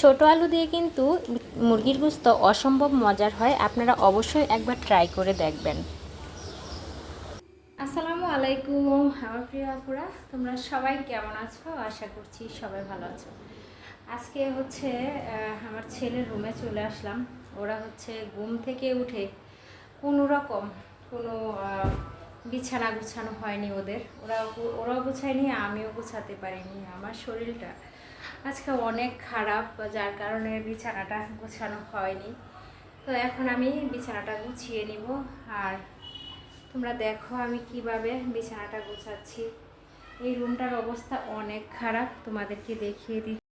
ছোট আলু দিয়ে কিন্তু মুরগির গুস্ত অসম্ভব মজার হয়। আপনারা অবশ্যই একবার ট্রাই করে দেখবেন। আসসালামু আলাইকুম, আমার প্রিয় আপুরা, তোমরা সবাই কেমন আছো? আশা করছি সবাই ভালো আছো। আজকে হচ্ছে আমার ছেলের রুমে চলে আসলাম। ওরা হচ্ছে ঘুম থেকে উঠে কোনো রকম কোনো বিছানা গুছানো হয়নি ওদের। ওরা ওরাও গুছায়নি, আমিও গুছাতে পারিনি। আমার শরীরটা আজকে অনেক খারাপ, যার কারণে বিছানাটা গোছানো হয়নি। তো এখন আমি বিছানাটা গুছিয়ে নিব। আর তোমরা দেখো আমি কীভাবে বিছানাটা গোছাচ্ছি। এই রুমটার অবস্থা অনেক খারাপ, তোমাদেরকে দেখিয়ে দিচ্ছি।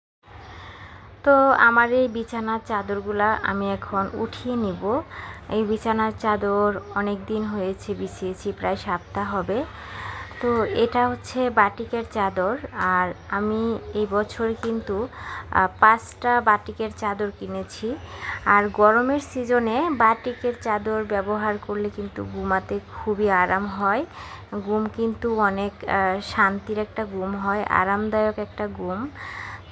তো আমার এই বিছানার চাদরগুলা আমি এখন উঠিয়ে নিব। এই বিছানার চাদর অনেক দিন হয়েছে, বিছিয়েছি, প্রায় সপ্তাহ হবে। তো এটা হচ্ছে বাটিকের চাদর। আর আমি এই বছর কিন্তু পাঁচটা বাটিকের চাদর কিনেছি। আর গরমের সিজনে বাটিকের চাদর ব্যবহার করলে কিন্তু ঘুমাতে খুবই আরাম হয়। ঘুম কিন্তু অনেক শান্তির একটা ঘুম হয়, আরামদায়ক একটা ঘুম।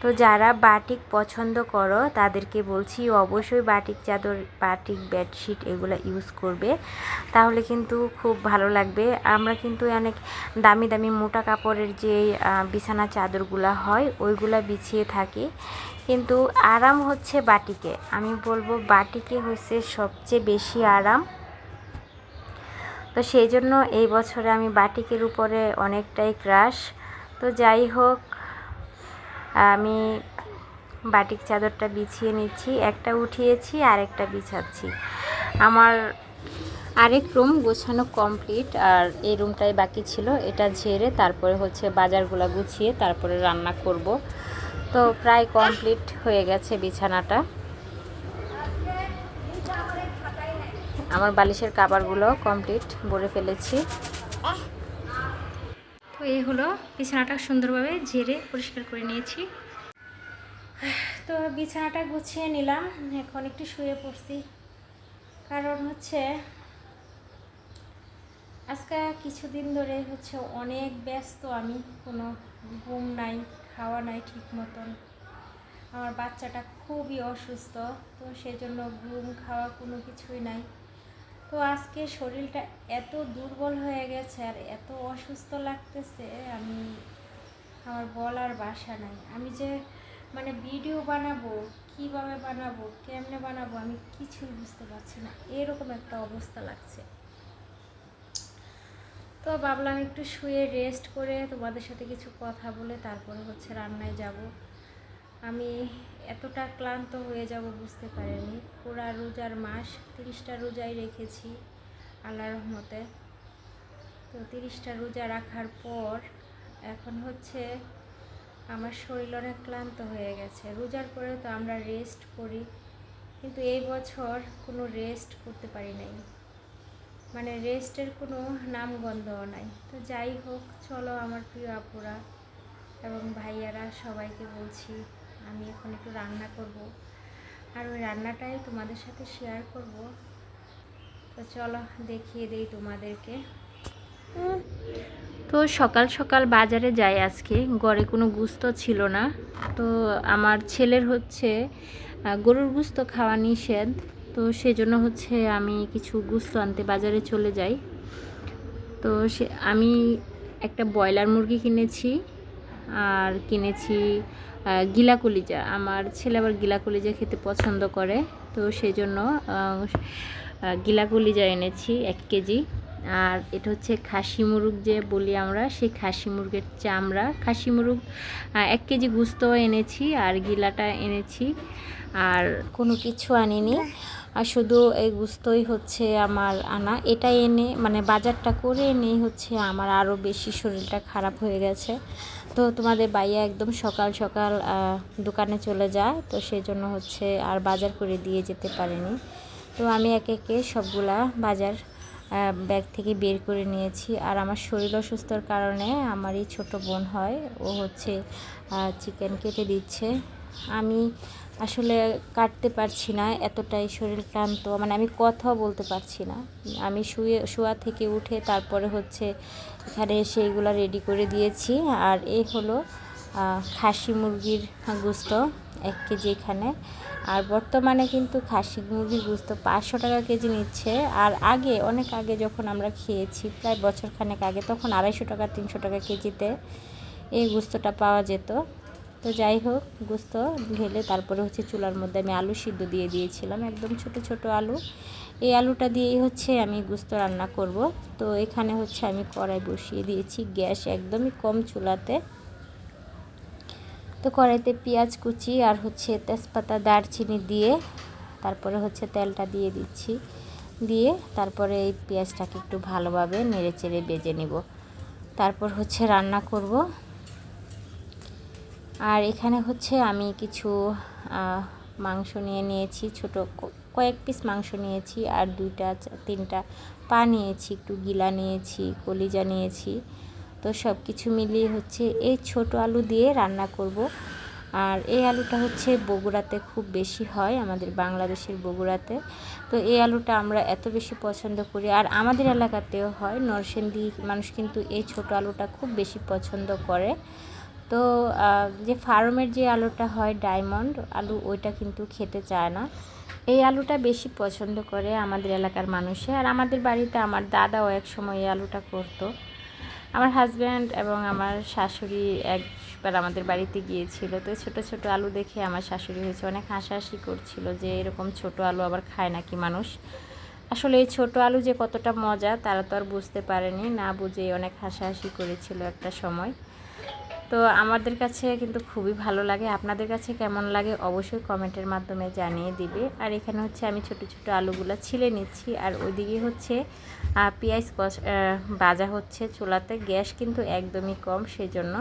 তো যারা বাটিক পছন্দ করো, তাদেরকে বলছি অবশ্যই বাটিক চাদর, বাটিক বেডশিট এগুলো ইউজ করবে। তাহলে কিন্তু খুব ভালো লাগবে। আমরা কিন্তু অনেক দামি দামি মোটা কাপড়ের যে বিছানা চাদরগুলো হয়, ওইগুলা বিছিয়ে থাকি। কিন্তু আরাম হচ্ছে বাটিকে। আমি বলব বাটিকে হচ্ছে সবচেয়ে বেশি আরাম। তো সেই জন্য এই বছরে আমি বাটিকের উপরে অনেকটাই ক্রাশ তো যাই হোক আমি বাটিক চাদরটা বিছিয়ে নিচ্ছি, একটা উঠিয়েছি আর একটা বিছাচ্ছি। আমার আরেক রুম গোছানো কমপ্লিট, আর এই রুমটাই বাকি ছিল। এটা ঝেড়ে তারপরে হচ্ছে বাজারগুলো গুছিয়ে তারপরে রান্না করব। তো প্রায় কমপ্লিট হয়ে গেছে বিছানাটা। আমার বালিশের কাবারগুলো কমপ্লিট ভরে ফেলেছি। এই হলো বিছানাটা সুন্দরভাবে ঝেড়ে পরিষ্কার করে নিয়েছি। তো বিছানাটা গুছিয়ে নিলাম, এখন একটু শুয়ে পড়ছি। কারণ হচ্ছে, আজকে কিছুদিন ধরে হচ্ছে অনেক ব্যস্ত আমি, কোনো ঘুম নাই, খাওয়া নাই ঠিক মতন। আমার বাচ্চাটা খুবই অসুস্থ, তো সেজন্য ঘুম খাওয়া কোনো কিছুই নাই। তো আজকে শরীরটা এত দুর্বল হয়ে গেছে আর এত অসুস্থ লাগতেছে, আমি আমার বলার বাসা নাই। আমি যে মানে ভিডিও বানাবো, কীভাবে বানাবো, কেমনে বানাবো, আমি কিছুই বুঝতে পারছি না। এরকম একটা অবস্থা লাগছে। তো ভাবলাম একটু শুয়ে রেস্ট করে তোমাদের সাথে কিছু কথা বলে তারপরে হচ্ছে রান্নায় যাব। আমি এতটা ক্লান্ত হয়ে যাব বুঝতে পারিনি। পুরা রোজার মাস, তিরিশটা রোজাই রেখেছি আল্লাহ রহমতে। তো তিরিশটা রোজা রাখার পর এখন হচ্ছে আমার শরীর অনেক ক্লান্ত হয়ে গেছে। রোজার পরে তো আমরা রেস্ট করি, কিন্তু এই বছর কোনো রেস্ট করতে পারি নাই। মানে রেস্টের কোনো নামগন্ধও নাই। তো যাই হোক, চলো আমার প্রিয় আপুরা এবং ভাইয়ারা সবাইকে বলছি আমি এখন একটু রান্না করব। আর ওই রান্নাটাই তোমাদের সাথে শেয়ার করব। তো চলো দেখিয়ে দেই তোমাদেরকে। তো সকাল সকাল বাজারে যাই আজকে। ঘরে কোনো গুস্ত ছিল না। তো আমার ছেলের হচ্ছে গরুর গুস্ত খাওয়া নিষেধ। তো সেজন্য হচ্ছে আমি কিছু গুস্ত আনতে বাজারে চলে যাই। তো সে, আমি একটা ব্রয়লার মুরগি কিনেছি। আর কিনেছি গিলা কলিজা আমার ছেলে আবার গিলা কলিজা খেতে পছন্দ করে, তো সেই জন্য গিলা কলিজা এনেছি এক কেজি। আর এটা হচ্ছে খাসি মুরগ যে বলি আমরা, সেই খাসি মুরগের চামড়া। খাসি মুরগ এক কেজি গুস্ত এনেছি আর গিলাটা এনেছি। আর কোনো কিছু আনিনি। আর শুধু এই গুস্তই হচ্ছে আমার আনা। এটা এনে মানে বাজারটা করে এনেই হচ্ছে আমার আরও বেশি শরীরটা খারাপ হয়ে গেছে। তো তোমাদের বাইয়া একদম সকাল সকাল দোকানে চলে যায়, তো সেই জন্য হচ্ছে আর বাজার করে দিয়ে যেতে পারেনি। তো আমি একে একে সবগুলা বাজার ব্যাগ থেকে বের করে নিয়েছি। আর আমার শরীর অসুস্থর কারণে আমারই ছোট বোন হয়, ও হচ্ছে চিকেন কেটে দিচ্ছে। আমি আসলে কাটতে পারছি না, এতটাই শরীর ক্লান্ত। মানে আমি কথাও বলতে পারছি না। আমি শুয়ে, শোয়া থেকে উঠে তারপরে হচ্ছে এখানে এসে রেডি করে দিয়েছি। আর এ হলো খাসি মুরগির গুস্ত, এক কেজি এখানে। আর বর্তমানে কিন্তু খাসি মুরগির গুস্ত পাঁচশো টাকা কেজি নিচ্ছে। আর আগে, অনেক আগে যখন আমরা খেয়েছি, প্রায় বছরখানেক আগে, তখন আড়াইশো টাকা, তিনশো টাকা কেজিতে এই গুস্তটা পাওয়া যেত। তো যাই হোক, গুস্ত ঢেলে তারপরে হচ্ছে চুলার মধ্যে আমি আলু সিদ্ধ দিয়ে দিয়েছিলাম, একদম ছোট ছোট আলু। এই আলুটা দিয়েই হচ্ছে আমি গুস্ত রান্না করব। তো এখানে হচ্ছে আমি কড়াই বসিয়ে দিয়েছি, গ্যাস একদমই কম চুলাতে। তো কড়াইতে পেঁয়াজ কুচি আর হচ্ছে তেজপাতা, দারচিনি দিয়ে তারপরে হচ্ছে তেলটা দিয়ে দিচ্ছি। দিয়ে তারপরে এই পেঁয়াজটাকে একটু ভালোভাবে নেড়ে চেড়ে বেজে নিব। তারপর হচ্ছে রান্না করব। আর এখানে হচ্ছে আমি কিছু মাংস নিয়ে নিয়েছি, ছোট কয়েক পিস মাংস নিয়েছি আর দুইটা তিনটা পা নিয়েছি, একটু গিলা নিয়েছি, কলিজা নিয়েছি। তো সব কিছু মিলিয়ে হচ্ছে এই ছোট আলু দিয়ে রান্না করব। আর এই আলুটা হচ্ছে বগুড়াতে খুব বেশি হয়, আমাদের বাংলাদেশের বগুড়াতে। তো এই আলুটা আমরা এত বেশি পছন্দ করি আর আমাদের এলাকাতেও হয়, নরসিংদী মানুষ কিন্তু এই ছোট আলুটা খুব বেশি পছন্দ করে। তো যে ফার্মের যে আলুটা হয় ডায়মন্ড, আলু ওইটা কিন্তু খেতে চায় না। এই আলুটা বেশি পছন্দ করে আমাদের এলাকার মানুষে। আর আমাদের বাড়িতে আমার দাদাও এক সময় এই আলুটা করতো। আমার হাজব্যান্ড এবং আমার শাশুড়ি একবার আমাদের বাড়িতে গিয়েছিল। তো ছোট ছোট আলু দেখে আমার শাশুড়ি হয়েছে। অনেক হাসাহাসি করছিল যে এরকম ছোট আলু আবার খায় নাকি মানুষ। আসলে এই ছোট আলু যে কতটা মজা, তারা তো আর বুঝতে পারেনি। না বুঝে অনেক হাসাহাসি করেছিল একটা সময়। তো আমাদের কাছে কিন্তু খুবই ভালো লাগে। আপনাদের কাছে কেমন লাগে অবশ্যই কমেন্টের মাধ্যমে জানিয়ে দিবে। আর এখানে হচ্ছে আমি ছোট ছোট আলুগুলো ছিলে নিচ্ছি। আর ওইদিকে হচ্ছে পেঁয়াজ কষ বাজা হচ্ছে চুলাতে। গ্যাস কিন্তু একদমই কম সেজন্য।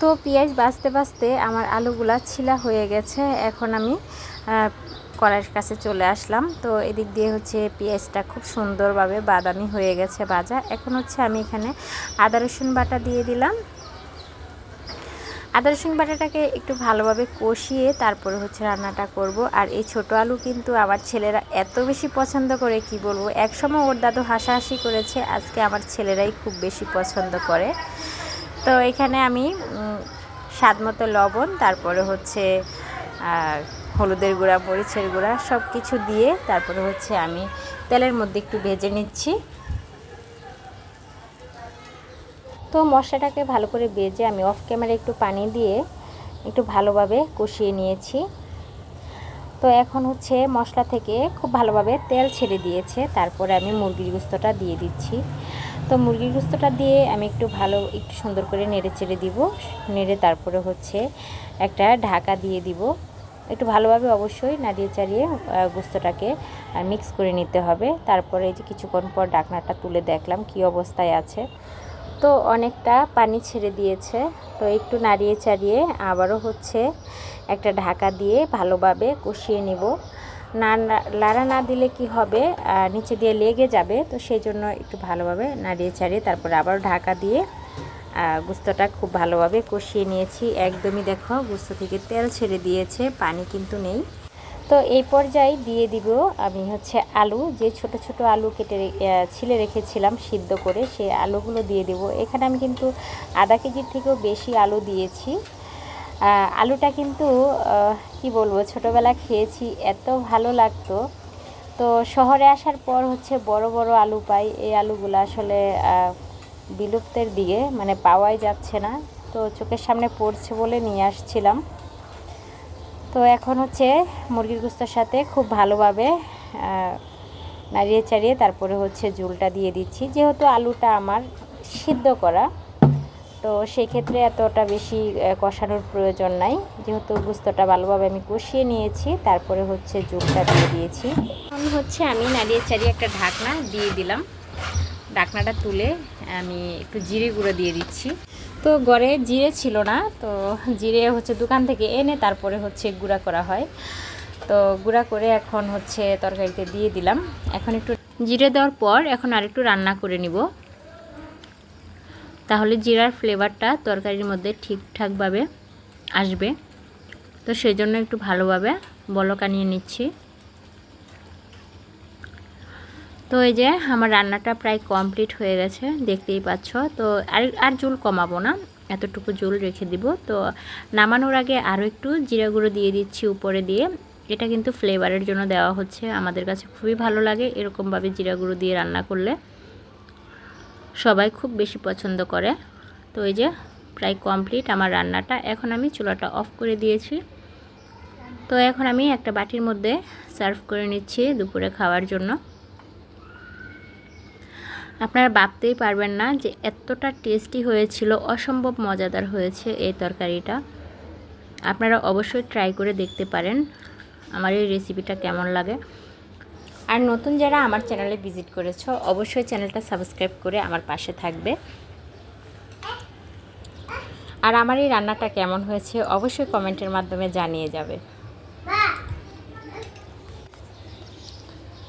তো পেঁয়াজ বাজতে বাজতে আমার আলুগুলা ছিলা হয়ে গেছে। এখন আমি কড়াইয়ের কাছে চলে আসলাম। তো এদিক দিয়ে হচ্ছে পেঁয়াজটা খুব সুন্দরভাবে বাদামি হয়ে গেছে বাজা এখন হচ্ছে আমি এখানে আদা, রসুন বাটা দিয়ে দিলাম। আদা রসুন বাটাটাকে একটু ভালোভাবে কষিয়ে তারপরে হচ্ছে রান্নাটা করব। আর এই ছোট আলু কিন্তু আমার ছেলেরা এত বেশি পছন্দ করে, কি বলব? একসময় ওর দাদু হাসাহাসি করেছে, আজকে আমার ছেলেরাই খুব বেশি পছন্দ করে। তো এখানে আমি স্বাদ মতো লবণ, তারপরে হচ্ছে হলুদের গুঁড়া, মরিচের গুঁড়া সব কিছু দিয়ে তারপরে হচ্ছে আমি তেলের মধ্যে একটু ভেজে নিচ্ছি। তো মশলাটাকে ভালো করে বেজে আমি অফ ক্যামেরা একটু পানি দিয়ে একটু ভালোভাবে কষিয়ে নিয়েছি। তো এখন হচ্ছে মশলা থেকে খুব ভালোভাবে তেল ছেড়ে দিয়েছে। তারপরে আমি মুরগির গুস্তটা দিয়ে দিচ্ছি। তো মুরগির গুস্তটা দিয়ে আমি একটু ভালো, একটু সুন্দর করে নেড়ে চেড়ে দিব। নেড়ে তারপরে হচ্ছে একটা ঢাকা দিয়ে দিব। একটু ভালোভাবে অবশ্যই নাড়িয়ে চাড়িয়ে গুস্তটাকে মিক্স করে নিতে হবে। তারপরে যে কিছুক্ষণ পর ডাকনাটা তুলে দেখলাম কি অবস্থায় আছে। তো অনেকটা পানি ছেড়ে দিয়েছে। তো একটু নাড়িয়ে চাড়িয়ে আবারও হচ্ছে একটা ঢাকা দিয়ে ভালোভাবে কষিয়ে নিব। না লাড়া না দিলে কি হবে? নিচে দিয়ে লেগে যাবে। তো সেই জন্য একটু ভালোভাবে নাড়িয়ে চাড়িয়ে তারপরে আবার ঢাকা দিয়ে গুস্তটা খুব ভালোভাবে কষিয়ে নিয়েছি। একদমই দেখো, গুস্ত থেকে তেল ছেড়ে দিয়েছে, পানি কিন্তু নেই। তো এই পর্যায়ে দিয়ে দিব আমি হচ্ছে আলু, যে ছোট ছোট আলু কেটে ছিলে রেখেছিলাম সিদ্ধ করে, সেই আলুগুলো দিয়ে দেব। এখানে আমি কিন্তু আধা কেজির থেকেও বেশি আলু দিয়েছি। আলুটা কিন্তু কি বলব, ছোটোবেলা খেয়েছি, এত ভালো লাগতো। তো শহরে আসার পর হচ্ছে বড় বড় আলু পাই, এই আলুগুলো আসলে বিলুপ্তের দিকে মানে পাওয়াই যাচ্ছে না। তো চোখের সামনে পড়ছে বলে নিয়ে আসছিলাম। তো এখন হচ্ছে মুরগির গুস্তর সাথে খুব ভালোভাবে নাড়িয়ে চাড়িয়ে তারপরে হচ্ছে ঝুলটা দিয়ে দিচ্ছি। যেহেতু আলুটা আমার সিদ্ধ করা, তো সেক্ষেত্রে এতটা বেশি কষানোর প্রয়োজন নাই। যেহেতু গুস্তটা ভালোভাবে আমি কষিয়ে নিয়েছি, তারপরে হচ্ছে ঝুলটা দিয়ে দিয়েছি। আমি হচ্ছে আমি নাড়িয়ে চাড়িয়ে একটা ঢাকনা দিয়ে দিলাম। ঢাকনাটা তুলে আমি একটু জিরে গুঁড়ো দিয়ে দিচ্ছি। তো গড়ে জিরে ছিল না, তো জিরে হচ্ছে দোকান থেকে এনে তারপরে হচ্ছে গুঁড়া করা হয়। তো গুঁড়া করে এখন হচ্ছে তরকারিতে দিয়ে দিলাম। এখন একটু জিরে দেওয়ার পর এখন আরেকটু রান্না করে নিব। তাহলে জিরার ফ্লেভারটা তরকারির মধ্যে ঠিকঠাকভাবে আসবে। তো সেই জন্য একটু ভালোভাবে বলক আনিয়ে নিচ্ছি। তো এই যে আমার রান্নাটা প্রায় কমপ্লিট হয়ে গেছে, দেখতেই পাচ্ছ। তো আর আর জুল কমাবো না, এতটুকু জল রেখে দিব। তো নামানোর আগে আরও একটু জিরা গুঁড়ো দিয়ে দিচ্ছি উপরে দিয়ে। এটা কিন্তু ফ্লেভারের জন্য দেওয়া হচ্ছে, আমাদের কাছে খুবই ভালো লাগে এরকমভাবে জিরা গুঁড়ো দিয়ে রান্না করলে। সবাই খুব বেশি পছন্দ করে। তো এই যে প্রায় কমপ্লিট আমার রান্নাটা, এখন আমি চুলাটা অফ করে দিয়েছি। তো এখন আমি একটা বাটির মধ্যে সার্ভ করে নিচ্ছি দুপুরে খাওয়ার জন্য। আপনারা ভাবতেই পারবেন না যে এতটা টেস্টি হয়েছিল, অসম্ভব মজাদার হয়েছে এই তরকারিটা। আপনারা অবশ্যই ট্রাই করে দেখতে পারেন আমার এই রেসিপিটা কেমন লাগে। আর নতুন যারা আমার চ্যানেলে ভিজিট করেছ, অবশ্যই চ্যানেলটা সাবস্ক্রাইব করে আমার পাশে থাকবে। আর আমার এই রান্নাটা কেমন হয়েছে, অবশ্যই কমেন্টের মাধ্যমে জানিয়ে যাবে।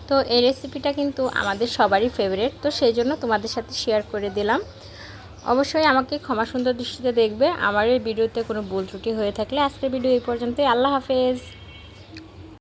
তো এই রেসিপিটা কিন্তু আমাদের সবারই ফেভারিট তো সেই জন্য তোমাদের সাথে শেয়ার করে দিলাম। অবশ্যই আমাকে ক্ষমা সুন্দর দৃষ্টিতে দেখবে, আমার এই ভিডিওতে কোনো ভুল ত্রুটি হয়ে থাকলে আজকের ভিডিও এই পর্যন্তই। আল্লাহ হাফেজ।